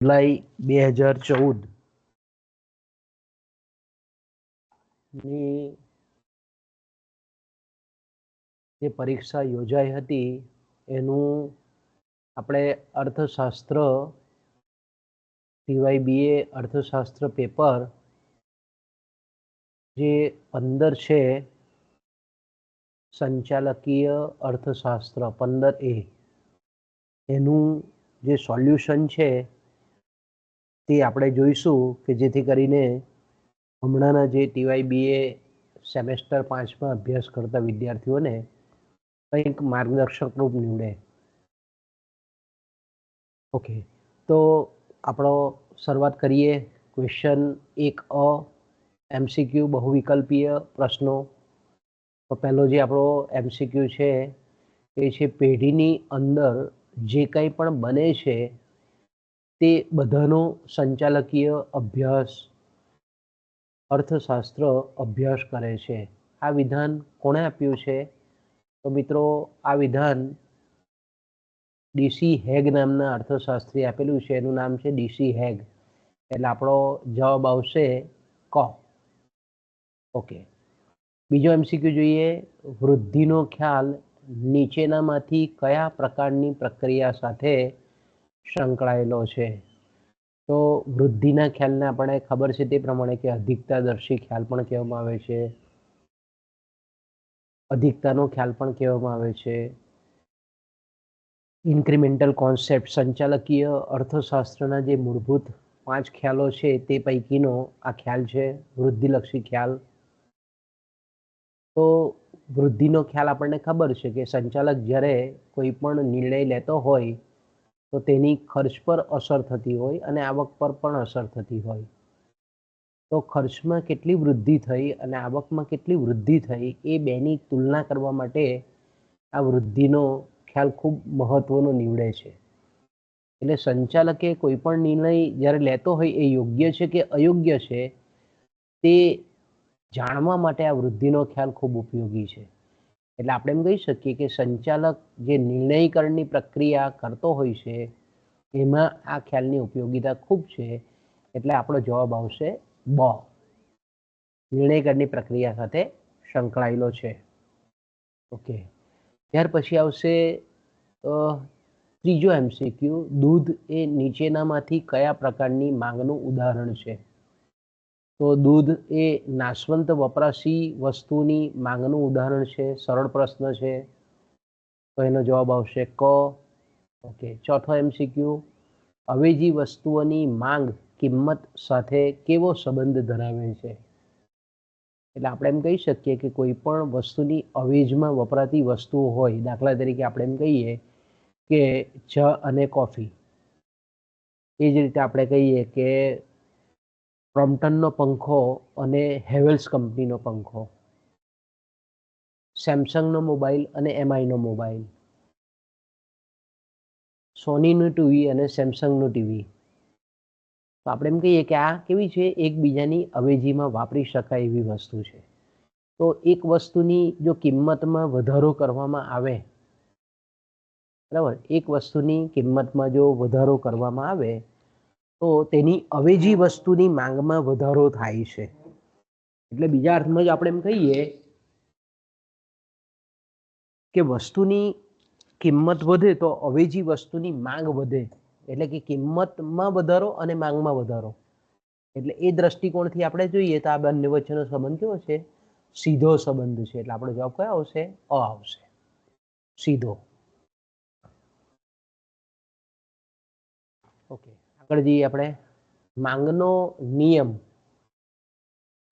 જુલાઈ બે હજાર ચૌદ. જે પરીક્ષા યોજાઈ હતી, એનું આપણે અર્થશાસ્ત્ર સિવાય બીએ અર્થશાસ્ત્ર પેપર જે પંદર છે, સંચાલકીય અર્થશાસ્ત્ર પંદર એ. એનું જે સોલ્યુશન છે તે આપણે જોઈશું કે જેથી કરીને હમણાંના જે ટીવાય બીએ સેમેસ્ટર પાંચમાં અભ્યાસ કરતા વિદ્યાર્થીઓને કંઈક માર્ગદર્શક રૂપ નીવડે. ઓકે, તો આપણો શરૂઆત કરીએ. ક્વેશ્ચન એક અ, એમસીક્યુ બહુવિકલ્પીય પ્રશ્નો. તો પહેલો જે આપણો એમસીક્યુ છે, એ છે પેઢીની અંદર જે કંઈ પણ બને છે તે બધાનો સંચાલકીય અભ્યાસ, અર્થશાસ્ત્ર અભ્યાસ કરે છે. આ વિધાન કોણે આપ્યું છે? તો મિત્રો, આ વિધાન ડીસી હેગ નામના અર્થશાસ્ત્રી આપેલું છે. એનું નામ છે ડીસી હેગ. એટલે આપણો જવાબ આવશે ક. ઓકે બીજો એમસીક્યુ જોઈએ. વૃદ્ધિનો ખ્યાલ નીચેનામાંથી કયા પ્રકારની પ્રક્રિયા સાથે સંકળાયેલો છે. તો વૃદ્ધિના ખ્યાલને આપણે ખબર છે તે પ્રમાણે કે અધિકતાદર્શી ખ્યાલ પણ કહેવામાં આવે છે. અધિકતાનો ખ્યાલ પણ કહેવામાં આવે છે. ઇન્ક્રિમેન્ટલ કોન્સેપ્ટ, સંચાલકીય અર્થશાસ્ત્રના જે મૂળભૂત પાંચ ખ્યાલો છે તે પૈકીનો આ ખ્યાલ છે, વૃદ્ધિલક્ષી ખ્યાલ. તો વૃદ્ધિનો ખ્યાલ આપણને ખબર છે કે સંચાલક જ્યારે કોઈ પણ નિર્ણય લેતો હોય તો તેની ખર્ચ પર અસર થતી હોય અને આવક પર પણ અસર થતી હોય. તો ખર્ચમાં કેટલી વૃદ્ધિ થઈ અને આવકમાં કેટલી વૃદ્ધિ થઈ એ બેની તુલના કરવા માટે આ વૃદ્ધિનો ખ્યાલ ખૂબ મહત્વનો નીવડે છે. એટલે સંચાલકે કોઈ પણ નિર્ણય જ્યારે લેતો હોય એ યોગ્ય છે કે અયોગ્ય છે તે જાણવા માટે આ વૃદ્ધિનો ખ્યાલ ખૂબ ઉપયોગી છે. એટલે આપણે એમ કહી શકીએ કે સંચાલક જે નિર્ણયકરણની પ્રક્રિયા કરતો હોય છે, એમાં આ ખ્યાલની ઉપયોગિતા ખૂબ છે. એટલે આપણો જવાબ આવશે બ. નિર્ણયકરણની પ્રક્રિયા સાથે સંકળાયેલો છે. ઓકે. ત્યાર પછી આવશે ત્રીજો એમસીક્યુ. દૂધ એ નીચેનામાંથી કયા પ્રકારની માંગનું ઉદાહરણ છે? તો દૂધ એ નાશવંત વપરાશી વસ્તુની માંગનું ઉદાહરણ છે, સરળ પ્રશ્ન છે. તો એનો જવાબ આવશે ક. ઓકે ચોથો એમસીક્યુ અવેજી વસ્તુઓની માંગ કિંમત સાથે કેવો સંબંધ ધરાવે છે? એટલે આપણે એમ કહી શકીએ કે કોઈ પણ વસ્તુની અવેજમાં વપરાતી વસ્તુઓ હોય, દાખલા તરીકે આપણે એમ કહીએ કે ચા અને કોફી. એ જ રીતે આપણે કહીએ કે ક્રોમ્પટનનો પંખો અને હેવેલ્સ કંપનીનો પંખો. સેમસંગનો મોબાઈલ અને એમઆઈનો મોબાઈલ સોનીનું ટીવી અને સેમસંગનું ટીવી તો આપણે એમ કહીએ કે આ કેવી છે? એકબીજાની અવેજીમાં વાપરી શકાય એવી વસ્તુ છે. તો એક વસ્તુની જો કિંમતમાં વધારો કરવામાં આવે, બરાબર? એક વસ્તુની કિંમતમાં જો વધારો કરવામાં આવે તો તેની અવેજી વસ્તુની માંગમાં વધારો થાય છે. એટલે બીજા અર્થમાં જ આપણે એમ કહીએ કે વસ્તુની કિંમત વધે તો અવેજી વસ્તુની માંગ વધે. એટલે કે કિંમતમાં વધારો અને માંગમાં વધારો. એટલે એ દ્રષ્ટિકોણથી આપણે જોઈએ તો આ બંને વચ્ચેનો સંબંધ કેવો છે? સીધો સંબંધ છે. એટલે આપણો જવાબ કયો આવશે? અ આવશે. સીધો. ઓકે. આગળ જઈએ આપણે. માંગનો નિયમ.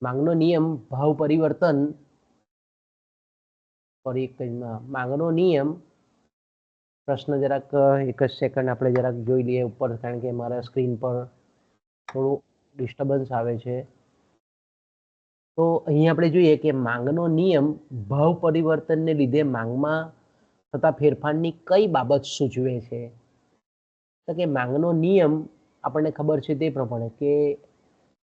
માંગનો નિયમ ભાવ પરિવર્તન માંગનો નિયમ પ્રશ્ન જરાક એક જ સેકન્ડ આપણે જરાક જોઈ લઈએ ઉપર, કારણ કે મારા સ્ક્રીન પર થોડું ડિસ્ટર્બન્સ આવે છે. તો અહીં આપણે જોઈએ કે માંગનો નિયમ ભાવ પરિવર્તનને લીધે માંગમાં થતા ફેરફારની કઈ બાબત સૂચવે છે? તો કે માંગનો નિયમ આપણને ખબર છે તે પ્રમાણે કે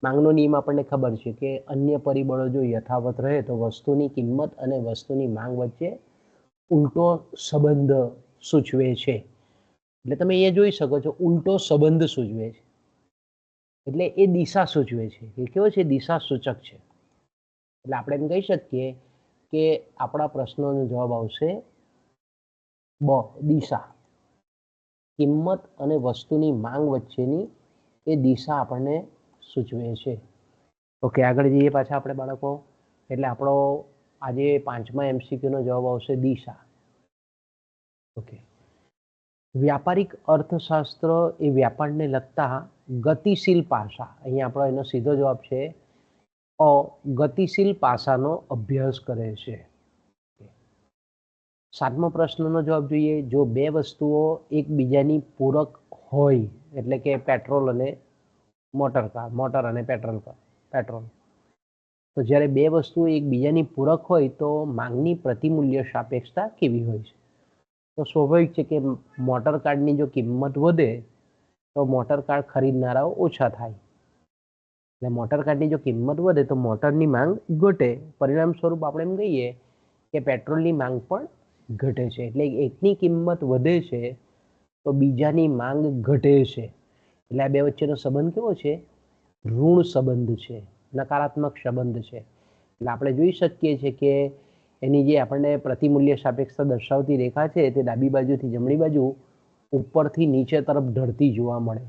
માંગનો નિયમ આપણને ખબર છે કે અન્ય પરિબળો જો યથાવત રહે તો વસ્તુની કિંમત અને વસ્તુની માંગ વચ્ચે ઉલટો સંબંધ સૂચવે છે. એટલે તમે એ જોઈ શકો છો ઉલટો સંબંધ સૂચવે છે. એટલે એ દિશા સૂચવે છે. એ કેવો છે? દિશા સૂચક છે. એટલે આપણે એમ કહી શકીએ કે આપણા પ્રશ્નોનો જવાબ આવશે બ, દિશા. કિંમત અને વસ્તુની માંગ વચ્ચેની એ દિશા આપણને સૂચવે છે. ઓકે આગળ જઈએ પાછા આપણે બાળકો. એટલે આપણો આજે પાંચમા એમસીક્યુનો જવાબ આવશે દિશા. ઓકે વ્યાપારિક અર્થશાસ્ત્ર એ વ્યાપારને લગતા ગતિશીલ પાસા. અહીંયા આપણો એનો સીધો જવાબ છે ગતિશીલ પાસાનો અભ્યાસ કરે છે. સાતમો પ્રશ્નનો જવાબ જોઈએ. જો બે વસ્તુઓ એકબીજાની પૂરક હોય, એટલે કે પેટ્રોલ અને મોટર કાર, મોટર અને પેટ્રોલ કાર, પેટ્રોલ. તો જ્યારે બે વસ્તુઓ એકબીજાની પૂરક હોય, તો માંગની પ્રતિમૂલ્ય સાપેક્ષતા કેવી હોય છે? તો સ્વાભાવિક છે કે મોટર કાર્ડની જો કિંમત વધે, તો મોટર કાર્ડ ખરીદનારાઓ ઓછા થાય. એટલે મોટર કાર્ડની જો કિંમત વધે, તો મોટરની માંગ ઘટે. પરિણામ સ્વરૂપ આપણે એમ કહીએ કે પેટ્રોલની માંગ પણ ઘટે છે. એટલે એકની કિંમત વધે છે, તો બીજાની માંગ ઘટે છે. એટલે આ બે વચ્ચેનો સંબંધ કેવો છે? ઋણ સંબંધ છે, નકારાત્મક સંબંધ છે. એટલે આપણે જોઈ શકીએ છીએ કે એની જે આપણને પ્રતિમૂલ્ય સાપેક્ષતા દર્શાવતી રેખા છે, તે ડાબી બાજુથી જમણી બાજુ ઉપરથી નીચે તરફ ઢળતી જોવા મળે.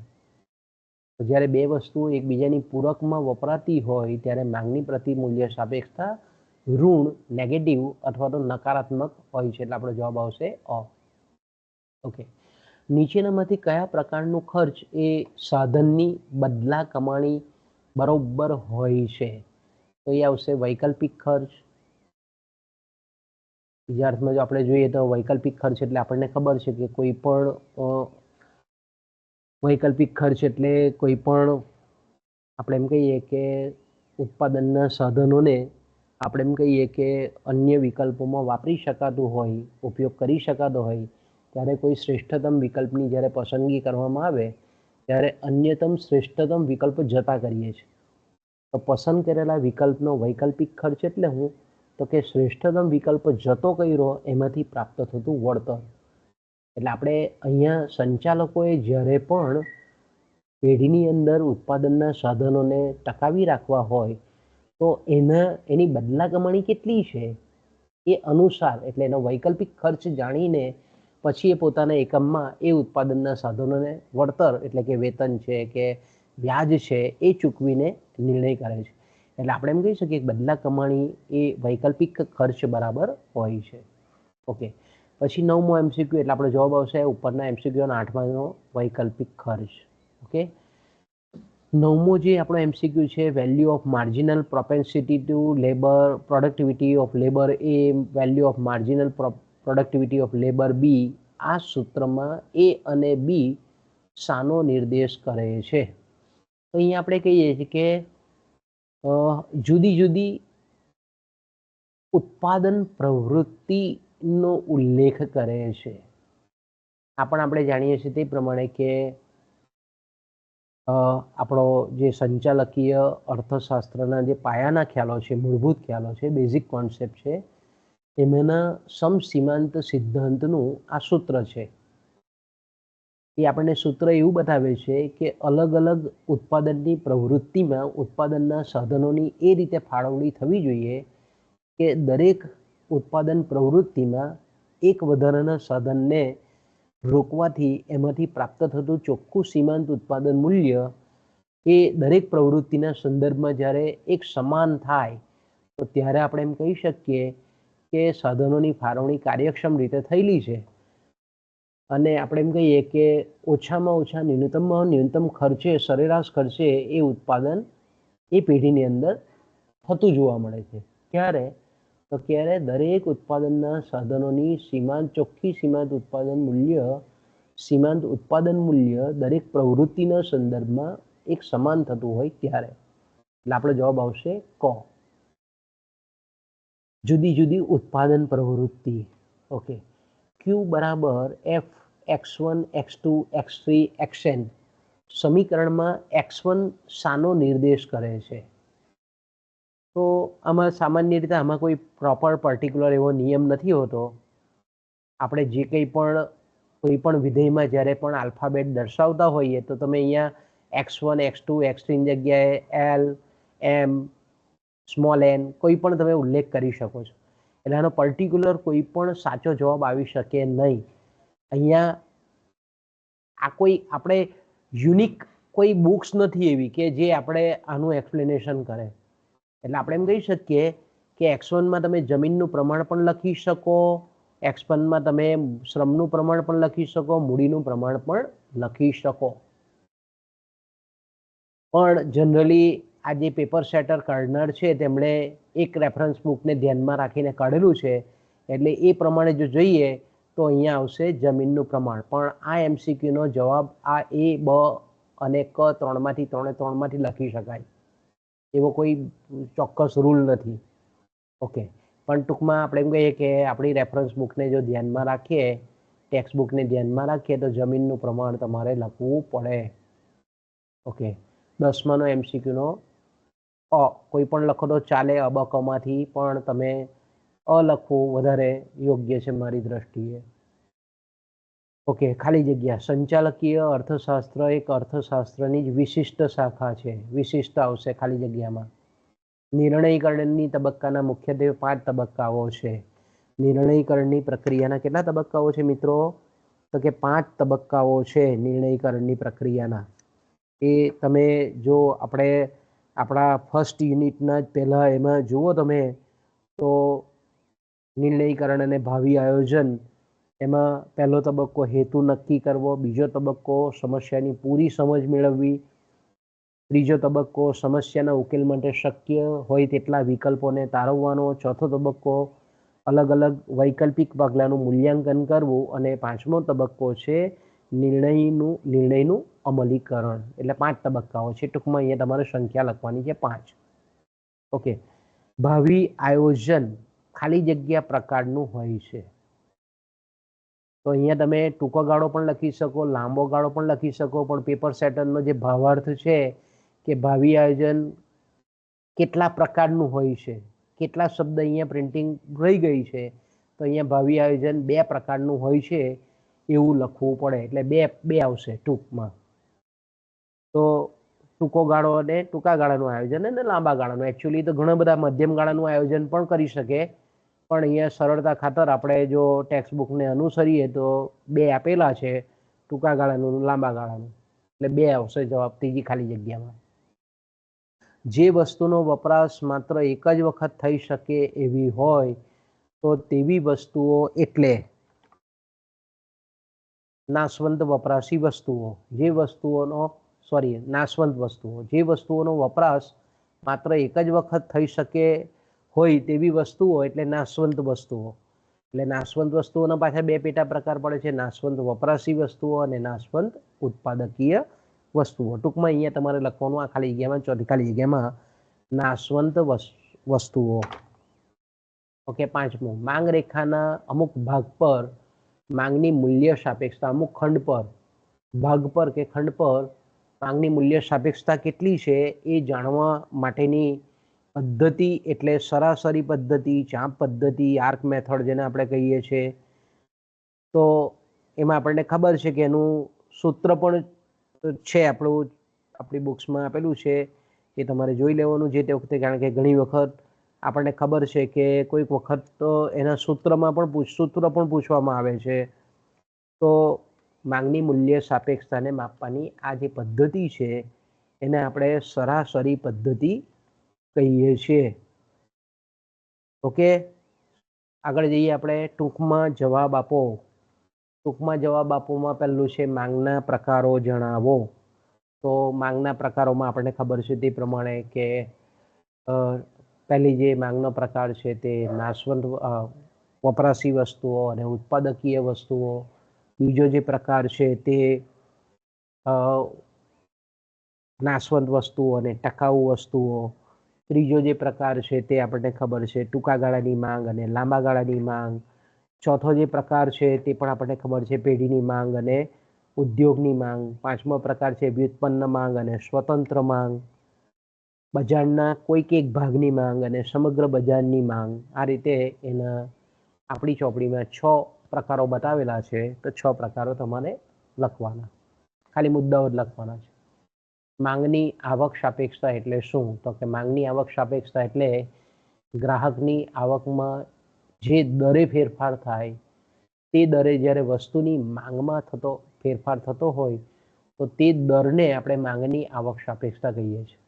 જ્યારે બે વસ્તુઓ એકબીજાની પૂરકમાં વપરાતી હોય, ત્યારે માંગની પ્રતિમૂલ્ય સાપેક્ષતા ઋણ નેગેટિવ અથવા તો નકારાત્મક હોય છે એટલે આપણો જવાબ આવશે અ. ઓકે નીચેનામાંથી કયા પ્રકારનું ખર્ચ એ સાધનની બદલા કમાણી બરોબર હોય છે? તો એ આવશે વૈકલ્પિક ખર્ચ. બીજા અર્થમાં જો આપણે જોઈએ તો વૈકલ્પિક ખર્ચ એટલે આપણને ખબર છે કે કોઈ પણ વૈકલ્પિક ખર્ચ એટલે કોઈ પણ, આપણે એમ કહીએ કે ઉત્પાદનના સાધનોને આપણે એમ કહીએ કે અન્ય વિકલ્પોમાં વાપરી શકાતું હોય, ઉપયોગ કરી શકાતો હોય, ત્યારે કોઈ શ્રેષ્ઠતમ વિકલ્પની જ્યારે પસંદગી કરવામાં આવે, ત્યારે અન્યતમ શ્રેષ્ઠતમ વિકલ્પ જતા કરીએ છીએ. તો પસંદ કરેલા વિકલ્પનો વૈકલ્પિક ખર્ચ એટલે હું? તો કે શ્રેષ્ઠતમ વિકલ્પ જતો કર્યો, એમાંથી પ્રાપ્ત થતું વળતર. એટલે આપણે અહીંયા સંચાલકોએ જ્યારે પણ પેઢીની અંદર ઉત્પાદનના સાધનોને ટકાવી રાખવા હોય તો એના, એની બદલા કમાણી કેટલી છે? એ અનુસાર, એટલે એનો વૈકલ્પિક ખર્ચ જાણીને પછી એ પોતાના એકમમાં એ ઉત્પાદનના સાધનોને વળતર, એટલે કે વેતન છે કે વ્યાજ છે, એ ચૂકવીને નિર્ણય કરે છે. એટલે આપણે એમ કહી શકીએ કે બદલા કમાણી એ વૈકલ્પિક ખર્ચ બરાબર હોય છે. ઓકે. પછી નવમો એમસીક્યુ એટલે આપણો જવાબ આવશે ઉપરના એમસીક્યુ અને આઠમાનો વૈકલ્પિક ખર્ચ. ઓકે? નવમો જે આપણો એમસીક્યુ છે value of marginal propensity to labour productivity of labour A value of marginal productivity of labour B આ સૂત્રમાં એ અને બી શાનો નિર્દેશ કરે છે. તો અહીંયા આપણે કહીએ છીએ કે જુદી જુદી ઉત્પાદન પ્રવૃત્તિનો ઉલ્લેખ કરે છે. આ પણ આપણે જાણીએ છીએ તે પ્રમાણે કે આપણો જે સંચાલકીય અર્થશાસ્ત્રના જે પાયાના ખ્યાલો છે, મૂળભૂત ખ્યાલો છે બેઝિક કોન્સેપ્ટ છે, એમાંના સમસીમાંત સિદ્ધાંતનું આ સૂત્ર છે. એ આપણને સૂત્ર એવું બતાવે છે કે અલગ અલગ ઉત્પાદનની પ્રવૃત્તિમાં ઉત્પાદનના સાધનોની એ રીતે ફાળવણી થવી જોઈએ કે દરેક ઉત્પાદન પ્રવૃત્તિમાં એક વધારાના સાધનને રોકવાથી એમાંથી પ્રાપ્ત થતું ચોખ્ખું સીમાંત ઉત્પાદન મૂલ્ય એ દરેક પ્રવૃત્તિના સંદર્ભમાં જ્યારે એક સમાન થાય, તો ત્યારે આપણે એમ કહી શકીએ કે સાધનોની ફાળવણી કાર્યક્ષમ રીતે થયેલી છે. અને આપણે એમ કહીએ કે ઓછામાં ઓછા ન્યૂનતમમાં ન્યૂનતમ ખર્ચે, સરેરાશ ખર્ચે એ ઉત્પાદન એ પેઢીની અંદર થતું જોવા મળે છે. ક્યારે તો ક્યારે દરેક ઉત્પાદનના સાધનોની સીમાંત, ચોખ્ખી સીમાંત ઉત્પાદન મૂલ્ય, સીમાંત ઉત્પાદન મૂલ્ય દરેક પ્રવૃત્તિના સંદર્ભમાં એક સમાન થતું હોય ત્યારે? એટલે આપણો જવાબ આવશે ક. જુદી જુદી ઉત્પાદન પ્રવૃત્તિ. ઓકે ક્યુ બરાબર F X one X two X three X N સમીકરણમાં એક્સ વન શાનો નિર્દેશ કરે છે. તો આમાં સામાન્ય રીતે આમાં કોઈ પ્રોપર પર્ટિક્યુલર એવો નિયમ નથી હોતો. આપણે જે કંઈ પણ, કોઈ પણ વિધેયમાં જ્યારે પણ આલ્ફાબેટ દર્શાવતા હોઈએ તો તમે અહીંયા X one X two X થ્રીની જગ્યાએ એલ એમ સ્મોલ એન કોઈ પણ તમે ઉલ્લેખ કરી શકો છો. એટલે આનો પર્ટિક્યુલર કોઈ પણ સાચો જવાબ આવી શકે નહીં. અહીંયા આ કોઈ, આપણે યુનિક કોઈ બુક્સ નથી એવી કે જે આપણે આનું એક્સપ્લેનેશન કરે. એટલે આપણે એમ કહી શકીએ કે એક્સ વનમાં તમે જમીનનું પ્રમાણ પણ લખી શકો એક્સ વનમાં તમે શ્રમનું પ્રમાણ પણ લખી શકો, મૂડીનું પ્રમાણ પણ લખી શકો. પણ જનરલી આ જે પેપર સેટર કાઢનાર છે, તેમણે એક રેફરન્સ બુકને ધ્યાનમાં રાખીને કાઢેલું છે, એટલે એ પ્રમાણે જો જોઈએ તો અહીંયા આવશે જમીનનું પ્રમાણ. પણ આ એમસીક્યુનો જવાબ આ એ, બ અને ક ત્રણમાંથી, ત્રણે ત્રણમાંથી લખી શકાય. એવો કોઈ ચોક્કસ રૂલ નથી. ઓકે પણ ટૂંકમાં આપણે એમ કહીએ કે આપણી રેફરન્સ બુકને જો ધ્યાનમાં રાખીએ ટેક્સ્ટ બુકને ધ્યાનમાં રાખીએ, તો જમીનનું પ્રમાણ તમારે લખવું પડે. ઓકે દસમાનો એમસીક્યુનો અ, કોઈ પણ લખો તો ચાલે, અબકમાંથી પણ તમે અ લખવું વધારે યોગ્ય છે મારી દ્રષ્ટિએ. ઓકે, ખાલી જગ્યા. સંચાલકીય અર્થશાસ્ત્ર એક અર્થશાસ્ત્રની જ વિશિષ્ટ શાખા છે. વિશિષ્ટ આવશે ખાલી જગ્યામાં. નિર્ણયકરણની તબક્કાના મુખ્યત્વે પાંચ તબક્કાઓ છે. નિર્ણયકરણની પ્રક્રિયાના કેટલા તબક્કાઓ છે મિત્રો? તો કે પાંચ તબક્કાઓ છે નિર્ણયકરણની પ્રક્રિયાના. એ તમે જો આપણે આપણા ફર્સ્ટ યુનિટના જ પહેલાં એમાં જુઓ તમે, તો નિર્ણયકરણ અને ભાવિ આયોજન એમાં પહેલો તબક્કો હેતુ નક્કી કરવો, બીજો તબક્કો સમસ્યાની પૂરી સમજ મેળવવી, ત્રીજો તબક્કો સમસ્યાના ઉકેલ માટે શક્ય હોય તેટલા વિકલ્પોને તારવવાનો, ચોથો તબક્કો અલગ અલગ વૈકલ્પિક પગલાંનું મૂલ્યાંકન કરવું અને પાંચમો તબક્કો છે નિર્ણયનું નિર્ણયનું અમલીકરણ. એટલે પાંચ તબક્કાઓ છે. ટૂંકમાં અહીંયા તમારે સંખ્યા લખવાની છે પાંચ. ઓકે. ભાવિ આયોજન ખાલી જગ્યા પ્રકારનું હોય છે. તો અહીંયા તમે ટૂંકો ગાળો પણ લખી શકો, લાંબો ગાળો પણ લખી શકો, પણ પેપર સેટરનો જે ભાવાર્થ છે કે ભાવિ આયોજન કેટલા પ્રકારનું હોય છે, કેટલા શબ્દ અહીંયા પ્રિન્ટિંગ રહી ગઈ છે, તો અહીંયા ભાવિ આયોજન બે પ્રકારનું હોય છે એવું લખવું પડે, એટલે બે બે આવશે ટૂંકમાં. તો ટૂંકો ગાળો અને ટૂંકા ગાળાનું આયોજન અને લાંબા ગાળાનું. એકચ્યુઅલી તો ઘણા બધા મધ્યમ ગાળાનું આયોજન પણ કરી શકે. પણ અહીંયા સરળતા ખાતર આપણે જો ટેક્સ્ટ બુકને અનુસરીએ તો બે આપેલા છે ટૂંકા ગાળાનું લાંબા ગાળાનું. એટલે બે આવશે જવાબ ત્રીજી ખાલી જગ્યામાં. જે વસ્તુનો વપરાશ માત્ર એક જ વખત થઈ શકે એવી હોય તો તેવી વસ્તુઓ એટલે નાશવંત વપરાશી વસ્તુઓ. જે વસ્તુઓનો સોરી નાશવંત વસ્તુઓ. જે વસ્તુઓનો વપરાશ માત્ર એક જ વખત થઈ શકે હોય તેવી વસ્તુઓ એટલે નાશવંત વસ્તુઓ. એટલે નાશવંત વસ્તુઓના પાછા બે પેટા પ્રકાર પડે છે. નાશવંત વપરાશી વસ્તુઓ અને નાશવંત ઉત્પાદકીય વસ્તુઓ. ટૂંકમાં અહીંયા તમારે લખવાનું આ ખાલી જગ્યામાં, ચોથી ખાલી જગ્યામાં. નાશવંત વસ્તુઓ. ઓકે, પાંચમું. માંગ રેખાના અમુક ભાગ પર માંગની મૂલ્ય સાપેક્ષતા. અમુક ખંડ પર, ભાગ પર કે ખંડ પર માંગની મૂલ્ય સાપેક્ષતા કેટલી છે એ જાણવા માટેની પદ્ધતિ એટલે સરાસરી પદ્ધતિ, ચાંપ પદ્ધતિ, આર્ક મેથડ જેને આપણે કહીએ છીએ. તો એમાં આપણને ખબર છે કે એનું સૂત્ર પણ છે આપણું, આપણી બુક્સમાં આપેલું છે. એ તમારે જોઈ લેવાનું છે તે વખતે, કારણ કે ઘણી વખત આપણને ખબર છે કે કોઈક વખત તો એના સૂત્રમાં પણ પૂછ, સૂત્ર પણ પૂછવામાં આવે છે. તો માંગની મૂલ્ય સાપેક્ષતાને માપવાની આ જે પદ્ધતિ છે, એને આપણે સરાસરી પદ્ધતિ કહીએ છીએ. ઓકે? આગળ જઈએ આપણે. ટૂંકમાં જવાબ આપો. ટૂંકમાં જવાબ આપોમાં પહેલું છે માંગના પ્રકારો જણાવો. તો માંગના પ્રકારોમાં આપણને ખબર છે તે પ્રમાણે કે પહેલી જે માંગનો પ્રકાર છે તે નાશવંત વપરાશી વસ્તુઓ અને ઉત્પાદકીય વસ્તુઓ. બીજો જે પ્રકાર છે તે નાશવંત વસ્તુઓ અને ટકાઉ વસ્તુઓ. ત્રીજો જે પ્રકાર છે તે આપણને ખબર છે ટૂંકા ગાળાની માંગ અને લાંબા ગાળાની માંગ. ચોથો જે પ્રકાર છે તે પણ આપણને ખબર છે પેઢીની માંગ અને ઉદ્યોગની માંગ. પાંચમો પ્રકાર છે વ્યુત્પન્ન માંગ અને સ્વતંત્ર માંગ. બજારના કોઈક એક ભાગની માંગ અને સમગ્ર બજારની માંગ. આ રીતે એના આપણી ચોપડીમાં છ પ્રકારો બતાવેલા છે. તો છ પ્રકારો તમારે લખવાના. ખાલી મુદ્દાઓ જ લખવાના છે. માંગની આવક સાપેક્ષતા એટલે શું? તો કે માંગની આવક સાપેક્ષતા એટલે ગ્રાહકની આવકમાં જે દરે ફેરફાર થાય, તે દરે જ્યારે વસ્તુની માંગમાં થતો ફેરફાર થતો હોય, તો તે દરને આપણે માંગની આવક સાપેક્ષતા કહીએ છીએ.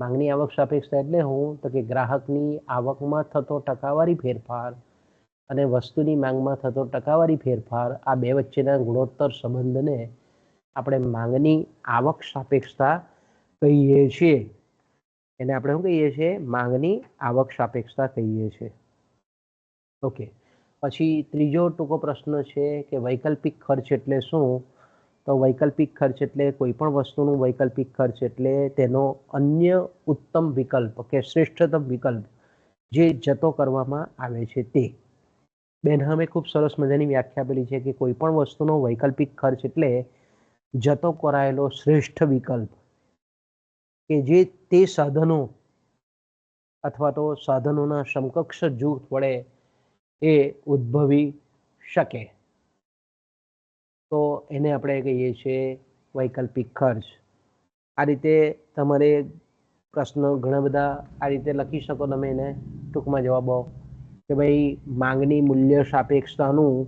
માંગની આવક સાપેક્ષતા એટલે હું, તો કે ગ્રાહકની આવકમાં થતો ટકાવારી ફેરફાર અને વસ્તુની માંગમાં થતો ટકાવારી ફેરફાર આ બે વચ્ચેના ગુણોત્તર સંબંધને આપણે માંગની આવક સાપેક્ષતા કહીએ છીએ. એને આપણે શું કહીએ છીએ? માંગની આવક સાપેક્ષતા કહીએ છીએ. ઓકે. પછી ત્રીજો ટૂંકો પ્રશ્ન છે કે વૈકલ્પિક ખર્ચ એટલે શું? તો વૈકલ્પિક ખર્ચ એટલે કોઈ પણ વસ્તુનું વૈકલ્પિક ખર્ચ એટલે તેનો અન્ય ઉત્તમ વિકલ્પ કે શ્રેષ્ઠતમ વિકલ્પ જે જતો કરવામાં આવે છે તે. બેન અમે ખૂબ સરસ મજાની વ્યાખ્યા આપેલી છે કે કોઈ પણ વસ્તુનો વૈકલ્પિક ખર્ચ એટલે જતો કરાયેલો શ્રેષ્ઠ વિકલ્પ કે જે તે સાધનો અથવા તો સાધનોના સમકક્ષ જૂથ વડે એ ઉદ્ભવી શકે. તો એને આપણે કહીએ છીએ વૈકલ્પિક ખર્ચ. આ રીતે તમારે પ્રશ્નો ઘણા બધા આ રીતે લખી શકો તમે એને ટૂંકમાં જવાબો કે ભાઈ માંગની મૂલ્ય સાપેક્ષતાનું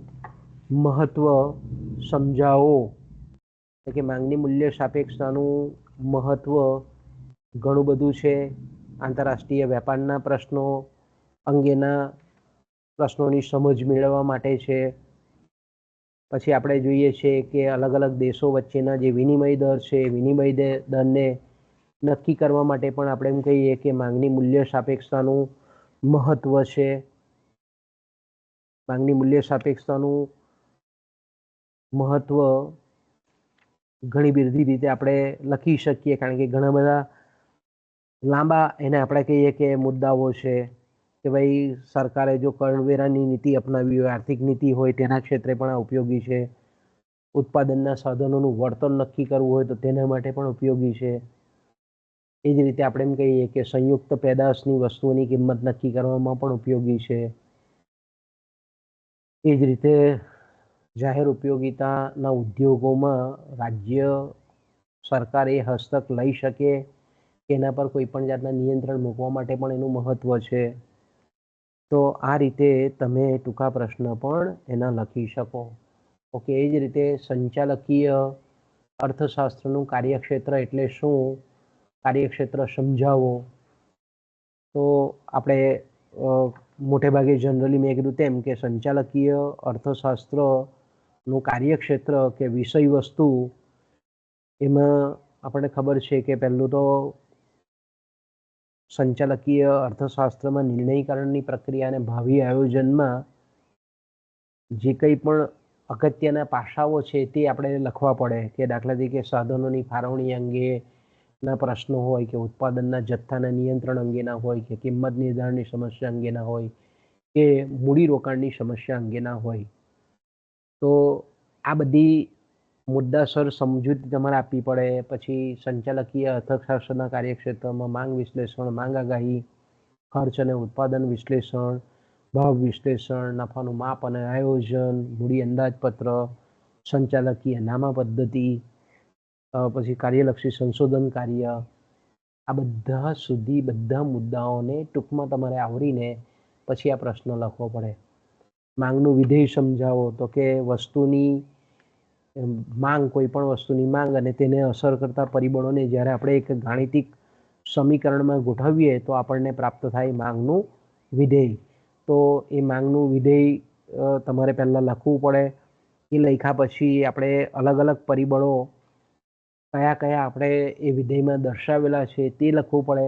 મહત્વ સમજાવો. કે માંગની મૂલ્ય સાપેક્ષતાનું મહત્વ ઘણું બધું છે. આંતરરાષ્ટ્રીય વેપારના પ્રશ્નો અંગેના પ્રશ્નોની સમજ મેળવવા માટે છે. પછી આપણે જોઈએ છીએ કે અલગ અલગ દેશો વચ્ચેના જે વિનિમય દર છે, વિનિમય દરને નક્કી કરવા માટે પણ આપણે એમ કહીએ કે માંગની મૂલ્ય સાપેક્ષતાનું મહત્વ છે. માંગની મૂલ્ય સાપેક્ષતાનું મહત્વ ઘણી બધી રીતે આપણે લખી શકીએ, કારણ કે ઘણા બધા લાંબા એને આપણે કહીએ કે મુદ્દાઓ છે કે ભાઈ સરકારે જો કરવેરાની નીતિ અપનાવી હોય, આર્થિક નીતિ હોય, તેના ક્ષેત્રે પણ આ ઉપયોગી છે. ઉત્પાદનના સાધનોનું વળતર નક્કી કરવું હોય તો તેના માટે પણ ઉપયોગી છે. એ જ રીતે આપણે એમ કહીએ કે સંયુક્ત પેદાશની વસ્તુઓની કિંમત નક્કી કરવામાં પણ ઉપયોગી છે. એ જ રીતે જાહેર ઉપયોગિતાના ઉદ્યોગોમાં રાજ્ય સરકાર એ હસ્તક લઈ શકે, એના પર કોઈ પણ જાતના નિયંત્રણ મૂકવા માટે પણ એનું મહત્વ છે. તો આ રીતે તમે ટૂંકા પ્રશ્ન પણ એના લખી શકો. ઓકે, એ જ રીતે સંચાલકીય અર્થશાસ્ત્રનું કાર્યક્ષેત્ર એટલે શું? કાર્યક્ષેત્ર સમજાવો. તો આપણે મોટે ભાગે જનરલી મેં કીધું તેમ કે સંચાલકીય અર્થશાસ્ત્રનું કાર્યક્ષેત્ર કે વિષય વસ્તુ એમાં આપણને ખબર છે કે પહેલું તો સંચાલકીય અર્થશાસ્ત્રમાં નિર્ણયકરણની પ્રક્રિયા અને ભાવિ આયોજનમાં જે કંઈ પણ અગત્યના પાસાઓ છે તે આપણે લખવા પડે કે દાખલા તરીકે સાધનોની ફાળવણી અંગેના પ્રશ્નો હોય કે ઉત્પાદનના જથ્થાના નિયંત્રણ અંગેના હોય કે કિંમત નિર્ધારણની સમસ્યા અંગેના હોય કે મૂડીરોકાણની સમસ્યા અંગેના હોય. તો આ બધી મુદ્દાસર સમજૂતી તમારે આપવી પડે. પછી સંચાલકીય અર્થશાસ્ત્રના કાર્યક્ષેત્રમાં માંગ વિશ્લેષણ, માંગ આગાહી, ખર્ચ અને ઉત્પાદન વિશ્લેષણ, ભાવ વિશ્લેષણ, નફાનું માપ અને આયોજન, મૂડી અંદાજપત્ર, સંચાલકીય નામા પદ્ધતિ પછી કાર્યલક્ષી સંશોધન કાર્ય. આ બધા સુધી બધા મુદ્દાઓને ટૂંકમાં તમારે આવરીને પછી આ પ્રશ્ન લખવો પડે. માંગનું વિધેય સમજાવો તો કે વસ્તુની માંગ, કોઈ પણ વસ્તુની માંગ અને તેને અસર કરતા પરિબળોને જ્યારે આપણે એક ગાણિતિક સમીકરણમાં ગોઠવીએ તો આપણને પ્રાપ્ત થાય માંગનું વિધેય. તો એ માંગનું વિધેય તમારે પહેલાં લખવું પડે એ લખ્યા પછી આપણે અલગ અલગ પરિબળો કયા કયા આપણે એ વિધેયમાં દર્શાવેલા છે તે લખવું પડે.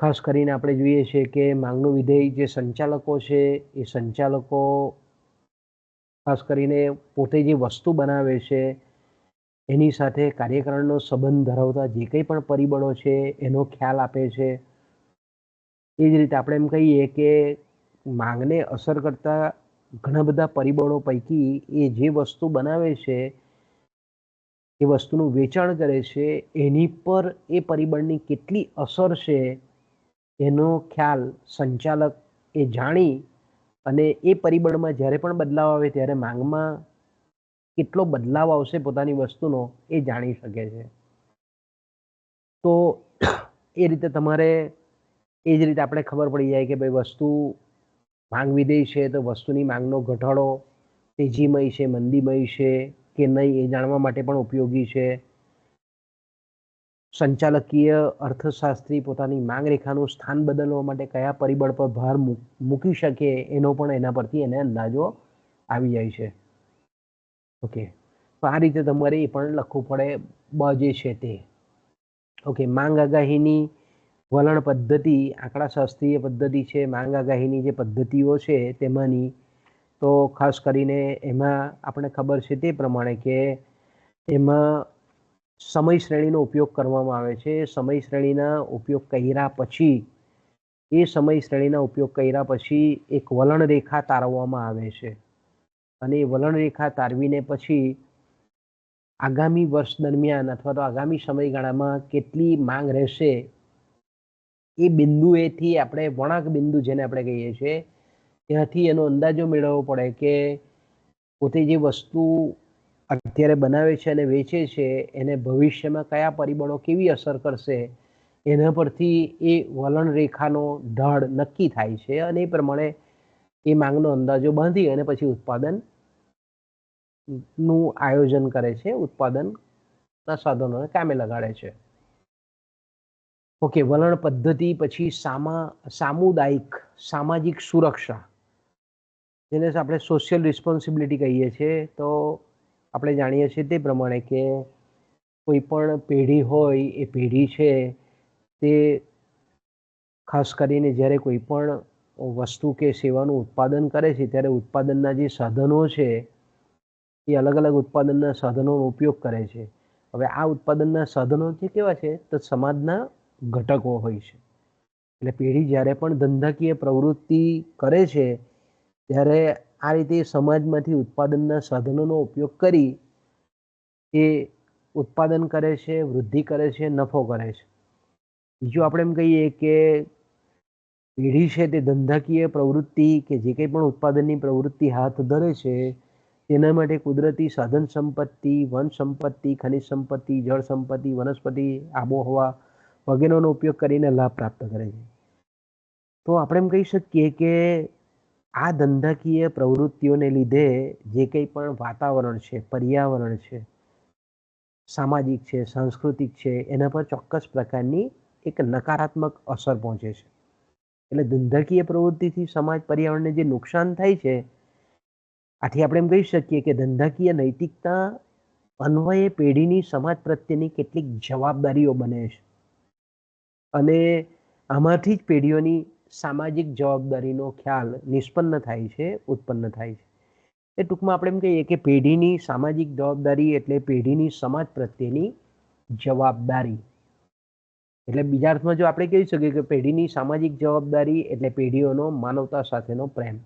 ખાસ કરીને આપણે જોઈએ છીએ કે માંગનું વિધેય જે સંચાલકો છે, એ સંચાલકો ખાસ કરીને પોતે જે વસ્તુ બનાવે છે, એની સાથે કાર્યકરણનો સંબંધ ધરાવતા જે કંઈ પણ પરિબળો છે, એનો ખ્યાલ આપે છે. એ જ રીતે આપણે એમ કહીએ કે માંગને અસર કરતા ઘણા બધા પરિબળો પૈકી એ જે વસ્તુ બનાવે છે, એ વસ્તુનું વેચાણ કરે છે, એની પર એ પરિબળની કેટલી અસર છે એનો ખ્યાલ સંચાલક એ જાણી અને એ પરિબળમાં જ્યારે પણ બદલાવ આવે ત્યારે માંગમાં કેટલો બદલાવ આવશે પોતાની વસ્તુનો એ જાણી શકે છે. તો એ રીતે તમારે એ જ રીતે આપણે ખબર પડી જાય કે ભાઈ વસ્તુ માંગ વિધેય છે તો વસ્તુની માંગનો ઘટાડો તેજીમય છે, મંદીમય છે કે નહીં એ જાણવા માટે પણ ઉપયોગી છે. સંચાલકીય અર્થશાસ્ત્રી પોતાની માંગ રેખાનું સ્થાન બદલવા માટે કયા પરિબળ પર ભાર મૂકી શકે એનો પણ એના પરથી એને અંદાજો આવી જાય છે. ઓકે તો આ રીતે તમારે એ પણ લખવું પડે બ જે છે તે. ઓકે માંગ આગાહીની વલણ પદ્ધતિ આંકડાશાસ્ત્રીય પદ્ધતિ છે, માંગ આગાહીની જે પદ્ધતિઓ છે તેમાંની, તો ખાસ કરીને એમાં આપણે ખબર છે તે પ્રમાણે કે એમાં સમય શ્રેણીનો ઉપયોગ કરવામાં આવે છે. સમય શ્રેણીના ઉપયોગ કર્યા પછી, એ સમય શ્રેણીના ઉપયોગ કર્યા પછી એક વલણ રેખા તારવવામાં આવે છે. અને એ વલણ રેખા તારવીને પછી આગામી વર્ષ દરમિયાન અથવા તો આગામી સમયગાળામાં કેટલી માંગ રહેશે, એ બિંદુએથી આપણે વળાંક બિંદુ જેને આપણે કહીએ છીએ, ત્યાંથી એનો અંદાજો મેળવવો પડે કે પોતે જે વસ્તુ અત્યારે બનાવે છે અને વેચે છે, એને ભવિષ્યમાં કયા પરિબળો કેવી અસર કરશે, એના પરથી એ વલણ રેખાનો ઢાળ નક્કી થાય છે અને એ પ્રમાણે એ માંગનો અંદાજો બાંધી અને પછી ઉત્પાદનનું આયોજન કરે છે, ઉત્પાદનના સાધનોને કામે લગાડે છે. ઓકે, વલણ પદ્ધતિ પછી સામા, સામુદાયિક, સામાજિક સુરક્ષા, જેને આપણે સોશિયલ રિસ્પોન્સિબિલિટી કહીએ છીએ, તો આપણે જાણીએ છીએ તે પ્રમાણે કે કોઈ પણ પેઢી હોય, એ પેઢી છે તે ખાસ કરીને જ્યારે કોઈ પણ વસ્તુ કે સેવાનું ઉત્પાદન કરે છે, ત્યારે ઉત્પાદનના જે સાધનો છે, એ અલગ અલગ ઉત્પાદનના સાધનોનો ઉપયોગ કરે છે. હવે આ ઉત્પાદનના સાધનો જે કેવા છે, તો સમાજના ઘટકો હોય છે. એટલે પેઢી જ્યારે પણ ધંધાકીય પ્રવૃત્તિ કરે છે, ત્યારે આ રીતે સમાજમાંથી ઉત્પાદનના સાધનોનો ઉપયોગ કરી એ ઉત્પાદન કરે છે, વૃદ્ધિ કરે છે, નફો કરે છે. બીજું આપણે એમ કહીએ કે પેઢી છે તે ધંધાકીય પ્રવૃત્તિ કે જે કંઈ પણ ઉત્પાદનની પ્રવૃત્તિ હાથ ધરે છે, તેના માટે કુદરતી સાધન સંપત્તિ, વન સંપત્તિ, ખનિજ સંપત્તિ, જળ સંપત્તિ, વનસ્પતિ, આબોહવા વગેરેનો ઉપયોગ કરીને લાભ પ્રાપ્ત કરે છે. તો આપણે એમ કહી શકીએ કે આ ધંધાકીય પ્રવૃત્તિઓને લીધે જે કંઈ પણ વાતાવરણ છે, પર્યાવરણ છે, સામાજિક છે, સાંસ્કૃતિક છે, એના પર ચોક્કસ પ્રકારની એક નકારાત્મક અસર પહોંચે છે. એટલે ધંધાકીય પ્રવૃત્તિથી સમાજ પર્યાવરણને જે નુકસાન થાય છે, આથી આપણે એમ કહી શકીએ કે ધંધાકીય નૈતિકતા અન્વયે પેઢીની સમાજ પ્રત્યેની કેટલીક જવાબદારીઓ બને છે. અને આમાંથી જ પેઢીઓની સામાજિક જવાબદારીનો ખ્યાલ નિષ્પન્ન થાય છે, ઉત્પન્ન થાય છે. એ ટૂંકમાં આપણે એમ કહીએ કે પેઢીની સામાજિક જવાબદારી એટલે પેઢીની સમાજ પ્રત્યેની જવાબદારી. એટલે બીજા અર્થમાં જો આપણે કહી શકીએ કે પેઢીની સામાજિક જવાબદારી એટલે પેઢીઓનો માનવતા સાથેનો પ્રેમ.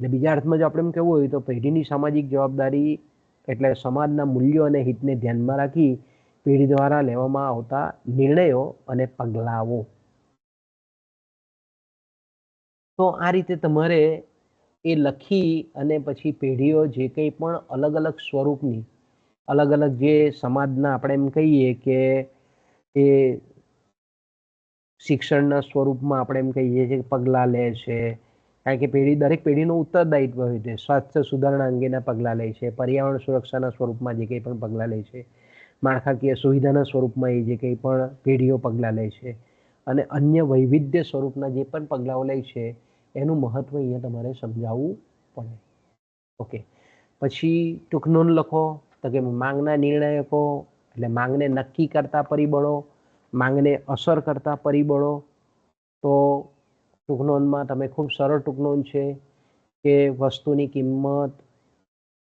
એટલે બીજા અર્થમાં જો આપણે એમ કહેવું હોય તો પેઢીની સામાજિક જવાબદારી એટલે સમાજના મૂલ્યો અને હિતને ધ્યાનમાં રાખી પેઢી દ્વારા લેવામાં આવતા નિર્ણયો અને પગલાઓ. તો આ રીતે તમારે એ લખી અને પછી પેઢીઓ જે કંઈ પણ અલગ અલગ સ્વરૂપની, અલગ અલગ જે સમાજના આપણે એમ કહીએ કે એ શિક્ષણના સ્વરૂપમાં આપણે એમ કહીએ છીએ પગલાં લે છે, કારણ કે પેઢી, દરેક પેઢીનું ઉત્તરદાયિત્વ હોય છે. સ્વાસ્થ્ય સુધારણા અંગેના પગલાં લે છે, પર્યાવરણ સુરક્ષાના સ્વરૂપમાં જે કંઈ પણ પગલાં લે છે, માળખાકીય સુવિધાના સ્વરૂપમાં એ જે કંઈ પણ પેઢીઓ પગલાં લે છે અને અન્ય વૈવિધ્ય સ્વરૂપના જે પણ પગલાઓ લે છે એનું મહત્વ અહીંયા તમારે સમજાવવું પડે. ઓકે. પછી ટૂંક નોંધ લખો, તો કે માંગના નિર્ણાયકો, એટલે માંગને નક્કી કરતા પરિબળો, માંગને અસર કરતા પરિબળો. તો ટૂંકનોંધમાં તમે ખૂબ સરળ ટૂંકનોંધ છે કે વસ્તુની કિંમત,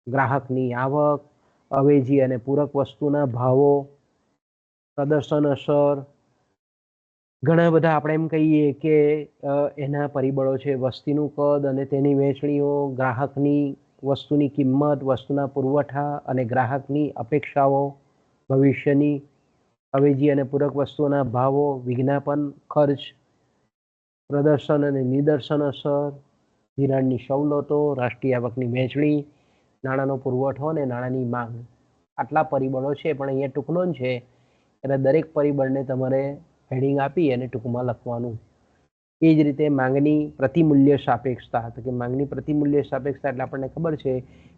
ગ્રાહકની આવક, અવેજી અને પૂરક વસ્તુના ભાવો, પ્રદર્શન અસર ઘણા બધા આપણે એમ કહીએ કે એના પરિબળો છે વસ્તીનું કદ અને તેની વહેંચણીઓ, ગ્રાહકની વસ્તુની કિંમત, વસ્તુના પુરવઠા અને ગ્રાહકની અપેક્ષાઓ, ભવિષ્યની અવેજી અને પૂરક વસ્તુઓના ભાવો, વિજ્ઞાપન, ખર્ચ, પ્રદર્શન અને નિદર્શન અસર, ધિરાણની સવલતો, રાષ્ટ્રીય આવકની વહેંચણી, નાણાંનો પુરવઠો અને નાણાંની માંગ. આટલા પરિબળો છે, પણ અહીંયા ટૂંકનો છે. એટલે દરેક પરિબળને તમારે હેડિંગ આપી અને ટૂંકમાં લખવાનું. એ જ રીતે માંગની પ્રતિમૂલ્ય સાપેક્ષતા તો કે માંગની પ્રતિમૂલ્ય સાપેક્ષતા એટલે આપણને ખબર છે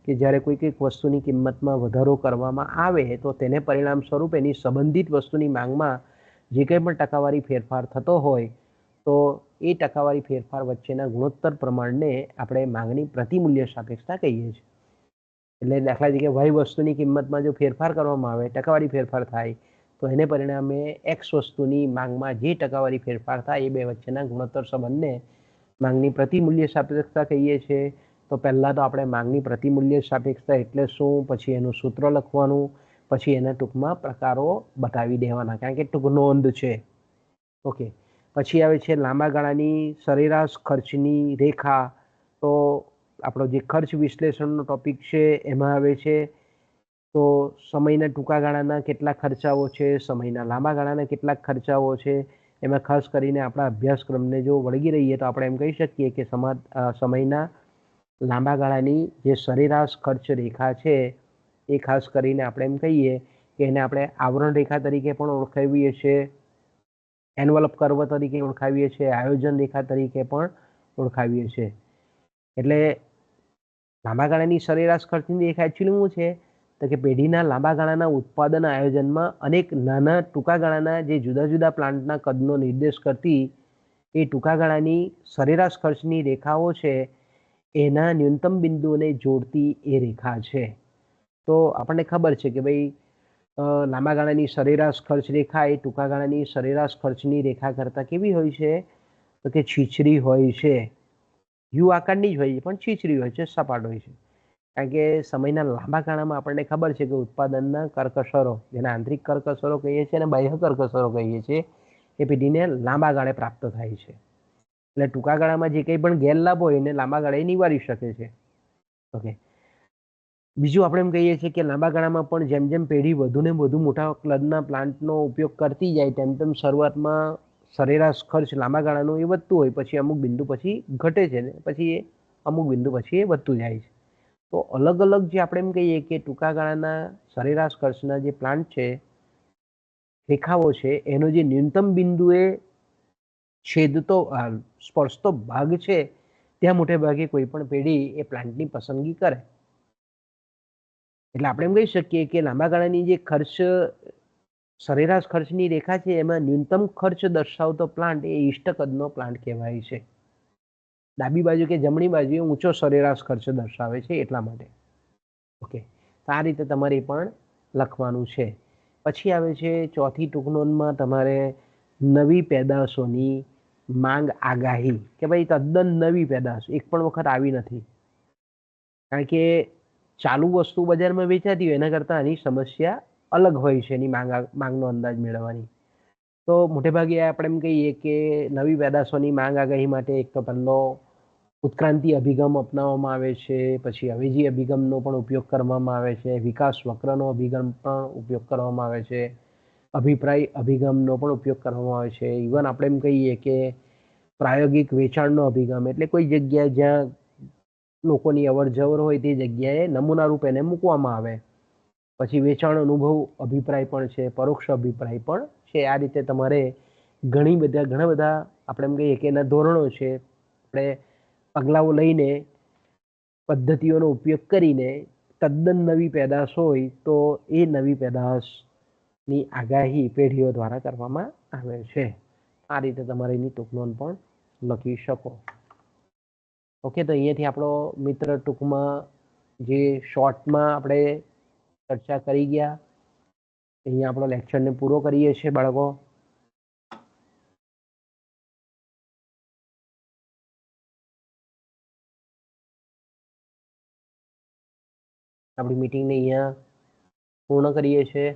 કે જ્યારે કોઈ કંઈક વસ્તુની કિંમતમાં વધારો કરવામાં આવે, તો તેને પરિણામ સ્વરૂપ એની સંબંધિત વસ્તુની માંગમાં જે કંઈ પણ ટકાવારી ફેરફાર થતો હોય, તો એ ટકાવારી ફેરફાર વચ્ચેના ગુણોત્તર પ્રમાણને આપણે માંગની પ્રતિમૂલ્ય સાપેક્ષતા કહીએ છીએ. એટલે દાખલા તરીકે વય વસ્તુની કિંમતમાં જો ફેરફાર કરવામાં આવે, ટકાવારી ફેરફાર થાય તો એને પરિણામે એક્સ વસ્તુની માંગમાં જે ટકાવારી ફેરફાર થાય એ બે વચ્ચેના ગુણોત્તર સંબંધને માંગની પ્રતિમૂલ્ય સાપેક્ષતા કહીએ છીએ તો પહેલાં તો આપણે માંગની પ્રતિમૂલ્ય સાપેક્ષતા એટલે શું, પછી એનું સૂત્ર લખવાનું, પછી એના ટૂંકમાં પ્રકારો બતાવી દેવાના, કારણ કે ટૂંક નોંધ છે. ઓકે. પછી આવે છે લાંબા ગાળાની સરેરાશ ખર્ચની રેખા. તો આપણો જે ખર્ચ વિશ્લેષણનો ટોપિક છે, એમાં આવે છે તો સમયના ટૂંકા ગાળાના કેટલા ખર્ચાઓ છે, સમયના લાંબા ગાળાના કેટલાક ખર્ચાઓ છે. એમાં ખાસ કરીને આપણા અભ્યાસક્રમને જો વળગી રહીએ તો આપણે એમ કહી શકીએ કે સમા સમયના લાંબા ગાળાની જે સરેરાશ ખર્ચ રેખા છે એ ખાસ કરીને આપણે એમ કહીએ કે એને આપણે આવરણ રેખા તરીકે પણ ઓળખાવીએ છીએ. એન્વલપ કર્વ તરીકે ઓળખાવીએ છીએ. આયોજન રેખા તરીકે પણ ઓળખાવીએ છીએ. એટલે લાંબા ગાળાની સરેરાશ ખર્ચની રેખા એકચ્યુઅલી શું છે? તો કે પેઢીના લાંબા ગાળાના ઉત્પાદન આયોજનમાં અનેક નાના ટૂંકા ગાળાના જે જુદા જુદા પ્લાન્ટના કદનો નિર્દેશ કરતી એ ટૂંકા ગાળાની સરેરાશ ખર્ચની રેખાઓ છે, એના ન્યૂનતમ બિંદુઓને જોડતી એ રેખા છે. તો આપણને ખબર છે કે ભાઈ લાંબા ગાળાની સરેરાશ ખર્ચ રેખા એ ટૂંકા ગાળાની સરેરાશ ખર્ચની રેખા કરતાં કેવી હોય છે? તો કે છીછરી હોય છે. યુ આકારની જ હોય છે, પણ છીછરી હોય છે, સપાટ હોય છે. કારણ કે સમયના લાંબા ગાળામાં આપણને ખબર છે કે ઉત્પાદનના કરકસરો, જેને આંતરિક કરકસરો કહીએ છીએ અને બાહ્ય કરકસરો કહીએ છીએ, એ પેઢીને લાંબા ગાળે પ્રાપ્ત થાય છે. એટલે ટૂંકા ગાળામાં જે કંઈ પણ ગેરલાભ હોય એને લાંબા ગાળે નિવારી શકે છે. ઓકે. બીજું આપણે એમ કહીએ છીએ કે લાંબા ગાળામાં પણ જેમ જેમ પેઢી વધુ ને વધુ મોટા કદના પ્લાન્ટનો ઉપયોગ કરતી જાય, તેમ તેમ શરૂઆતમાં સરેરાશ ખર્ચ લાંબા ગાળાનો એ વધતું હોય, પછી અમુક બિંદુ પછી ઘટે છે ને, પછી એ અમુક બિંદુ પછી એ વધતું જાય છે. તો અલગ અલગ જે આપણે એમ કહીએ કે ટૂંકા ગાળાના સરેરાશ ખર્ચના જે પ્લાન્ટ છે, રેખાઓ છે, એનો જે ન્યૂનતમ બિંદુએ છેદતો સ્પર્શતો ભાગ છે, ત્યાં મોટે ભાગે કોઈ પણ પેઢી એ પ્લાન્ટની પસંદગી કરે. એટલે આપણે એમ કહી શકીએ કે લાંબા ગાળાની જે ખર્ચ, સરેરાશ ખર્ચની રેખા છે, એમાં ન્યૂનતમ ખર્ચ દર્શાવતો પ્લાન્ટ એ ઇષ્ટ કદનો પ્લાન્ટ કહેવાય છે. ડાબી બાજુ કે જમણી બાજુએ ઊંચો સરેરાશ ખર્ચ દર્શાવે છે એટલા માટે. ઓકે. તો આ રીતે તમારે પણ લખવાનું છે. પછી આવે છે ચોથી ટૂંકનોનમાં તમારે નવી પેદાશોની માંગ આગાહી કે ભાઈ તદ્દન નવી પેદાશ, એક પણ વખત આવી નથી. કારણ કે ચાલુ વસ્તુ બજારમાં વેચાતી હોય એના કરતાં આની સમસ્યા અલગ હોય છે એની માંગ માંગનો અંદાજ મેળવવાની. તો મોટેભાગે આપણે એમ કહીએ કે નવી પેદાશોની માંગ આગાહી માટે એક તો પહેલો ઉત્ક્રાંતિ અભિગમ અપનાવવામાં આવે છે, પછી અવેજી અભિગમનો પણ ઉપયોગ કરવામાં આવે છે, વિકાસ વક્રનો અભિગમ પણ ઉપયોગ કરવામાં આવે છે, અભિપ્રાય અભિગમનો પણ ઉપયોગ કરવામાં આવે છે. ઇવન આપણે એમ કહીએ કે પ્રાયોગિક વેચાણનો અભિગમ, એટલે કોઈ જગ્યાએ જ્યાં લોકોની અવર જવર હોય તે જગ્યાએ નમૂના રૂપે એને મૂકવામાં આવે. પછી વેચાણ અનુભવ અભિપ્રાય પણ છે, પરોક્ષ અભિપ્રાય પણ છે. આ રીતે તમારે ઘણી બધા, ઘણા બધા આપણે એમ કહીએ કે એના ધોરણો છે. આપણે પગલાઓ લઈને, પદ્ધતિઓનો ઉપયોગ કરીને તદ્દન નવી પેદાશ હોય તો એ નવી પેદાશની આગાહી પેઢીઓ દ્વારા કરવામાં આવે છે. આ રીતે તમારે એની ટૂંકનોંધ પણ લખી શકો. ઓકે, તો અહીંયાથી આપણો મિત્ર ટૂંકમાં જે શોર્ટમાં આપણે ચર્ચા કરી ગયા, અહીંયા આપણો લેક્ચરને પૂરો કરીએ છીએ બાળકો. આપણી મીટિંગને અહીંયા પૂર્ણ કરીએ છીએ.